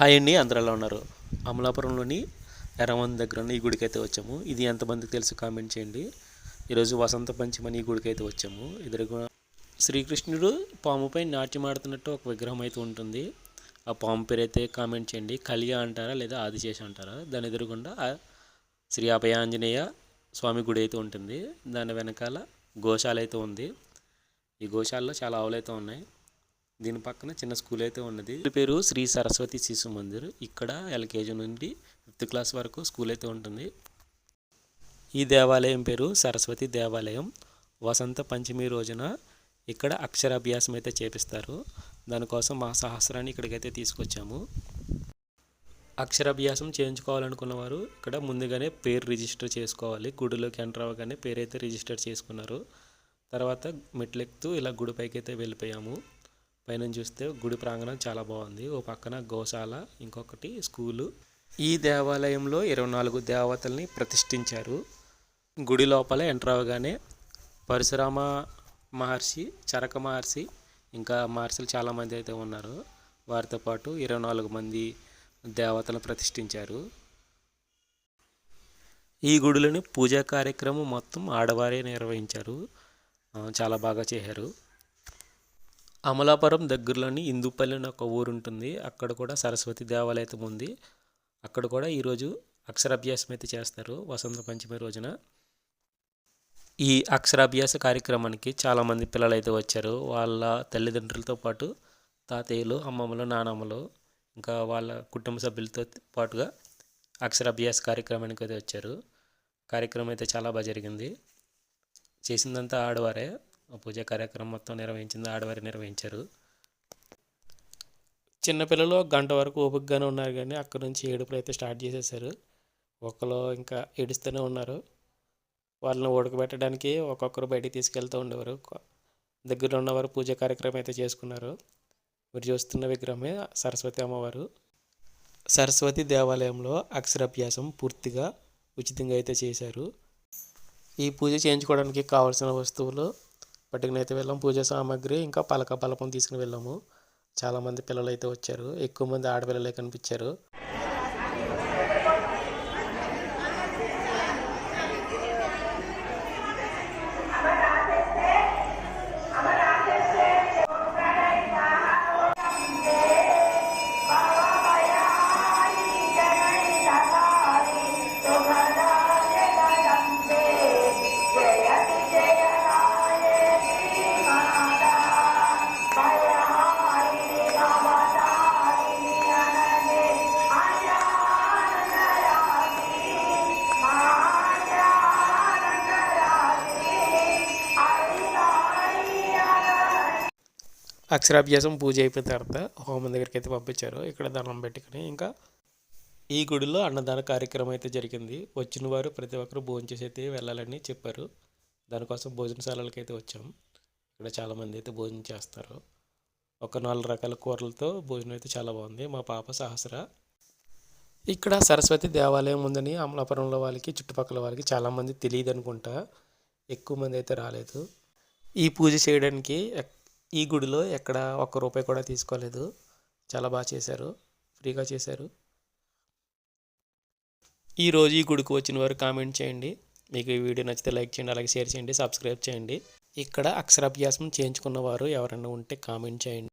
Hi అండి అందరూ ఉన్నారు? అమలాపురంలోని ఎర్రమంది దగ్గర ఉన్న ఈ గుడికి అయితే వచ్చాము. ఇది ఎంతమందికి తెలుసు కామెంట్ చేయండి. ఈరోజు వసంత పంచమని ఈ గుడికి అయితే వచ్చాము ఎదురుగా శ్రీకృష్ణుడు పాముపై నాట్యం ఆడుతున్నట్టు ఒక విగ్రహం అయితే ఉంటుంది. ఆ పాము పేరు అయితే కామెంట్ చేయండి. కలియ అంటారా లేదా ఆదిశేష అంటారా? దాని ఎదురుగుండా శ్రీ అభయాంజనేయ స్వామి గుడి అయితే ఉంటుంది. దాని వెనకాల గోశాల అయితే ఉంది. ఈ గోశాలలో చాలా ఆవులు అయితే ఉన్నాయి. దీని పక్కన చిన్న స్కూల్ అయితే ఉన్నది. పేరు శ్రీ సరస్వతి శిశు మందిర్. ఇక్కడ ఎల్కేజీ నుండి ఫిఫ్త్ క్లాస్ వరకు స్కూల్ అయితే ఉంటుంది. ఈ దేవాలయం పేరు సరస్వతి దేవాలయం. వసంత పంచమి రోజున ఇక్కడ అక్షరాభ్యాసం అయితే చేపిస్తారు. దానికోసం మా సహస్రాన్ని ఇక్కడికైతే తీసుకొచ్చాము. అక్షరాభ్యాసం చేయించుకోవాలనుకున్న వారు ఇక్కడ ముందుగానే పేరు రిజిస్టర్ చేసుకోవాలి. గుడిలోకి ఎంటర్ అవ్వగానే పేరు అయితే రిజిస్టర్ చేసుకున్నారు. తర్వాత మెట్లెక్కుతూ ఇలా గుడి పైకి అయితే వెళ్ళిపోయాము. పైన చూస్తే గుడి ప్రాంగణం చాలా బాగుంది. ఓ పక్కన గోశాల ఇంకొకటి స్కూలు. ఈ దేవాలయంలో ఇరవై నాలుగు దేవతల్ని ప్రతిష్ఠించారు. గుడి లోపల ఎంటర్ అవ్వగానే పరశురామ మహర్షి చరక మహర్షి ఇంకా మహర్షులు చాలామంది అయితే ఉన్నారు. వారితో పాటు ఇరవై నాలుగు మంది దేవతలను ప్రతిష్ఠించారు. ఈ గుడిలోని పూజా కార్యక్రమం మొత్తం ఆడవారే నిర్వహించారు. చాలా బాగా చేశారు. అమలాపురం దగ్గరలోని ఇందుపల్లి అని ఒక ఊరు ఉంటుంది. అక్కడ కూడా సరస్వతి దేవాలయం ఉంది. అక్కడ కూడా ఈరోజు అక్షరాభ్యాసం అయితే చేస్తారు వసంత పంచమి రోజున. ఈ అక్షరాభ్యాస కార్యక్రమానికి చాలామంది పిల్లలు అయితే వచ్చారు. వాళ్ళ తల్లిదండ్రులతో పాటు తాతయ్యలు అమ్మమ్మలు నానమ్మలు ఇంకా వాళ్ళ కుటుంబ సభ్యులతో పాటుగా అక్షరాభ్యాస కార్యక్రమానికి అయితే వచ్చారు. కార్యక్రమం అయితే చాలా బాగా జరిగింది. చేసిందంతా ఆడవారే. పూజా కార్యక్రమం మొత్తం నిర్వహించింది ఆడవారు నిర్వహించారు. చిన్నపిల్లలు ఒక గంట వరకు ఓపికగానే ఉన్నారు కానీ అక్కడ నుంచి ఏడుపులు అయితే స్టార్ట్ చేసేసారు. ఒకరు ఇంకా ఏడుస్తూనే ఉన్నారు. వాళ్ళని ఉడకబెట్టడానికి ఒక్కొక్కరు బయటికి తీసుకెళ్తూ ఉండేవారు. దగ్గర ఉన్నవారు పూజ కార్యక్రమం అయితే చేసుకున్నారు. మీరు చూస్తున్న విగ్రహమే సరస్వతి అమ్మవారు. సరస్వతి దేవాలయంలో అక్షరాభ్యాసం పూర్తిగా ఉచితంగా అయితే చేశారు. ఈ పూజ చేయించుకోవడానికి కావాల్సిన వస్తువులు పట్టుకునైతే వెళ్ళాం. పూజ సామాగ్రి ఇంకా పలక పలకం తీసుకుని వెళ్ళాము. చాలామంది పిల్లలు అయితే వచ్చారు. ఎక్కువ మంది ఆడపిల్లలే కనిపించారు. అక్షరాభ్యాసం పూజ అయిపోయిన తర్వాత హోమం దగ్గరికి అయితే పంపించారు. ఇక్కడ దండం పెట్టుకుని ఇంకా ఈ గుడిలో అన్నదాన కార్యక్రమం అయితే జరిగింది. వచ్చిన వారు ప్రతి ఒక్కరు భోజనం చేసి అయితే వెళ్ళాలని చెప్పారు. దానికోసం భోజనశాలలకి అయితే వచ్చాం. ఇక్కడ చాలామంది అయితే భోజనం చేస్తారు. ఒక నాలుగు రకాల కూరలతో భోజనం అయితే చాలా బాగుంది. మా పాప సహస్ర. ఇక్కడ సరస్వతి దేవాలయం ఉందని అమలాపురంలో వాళ్ళకి చుట్టుపక్కల వాళ్ళకి చాలామంది తెలియదు అనుకుంటా ఎక్కువ మంది అయితే రాలేదు. ఈ పూజ చేయడానికి ఎక్- ఈ గుడిలో ఎక్కడ ఒక్క రూపాయి కూడా తీసుకోలేదు. చాలా బాగా చేశారు. ఫ్రీగా చేశారు. ఈరోజు ఈ గుడికి వచ్చిన వారు కామెంట్ చేయండి. మీకు ఈ వీడియో నచ్చితే లైక్ చేయండి అలాగే షేర్ చేయండి సబ్స్క్రైబ్ చేయండి. ఇక్కడ అక్షరాభ్యాసం చేయించుకున్న వారు ఎవరైనా ఉంటే కామెంట్ చేయండి.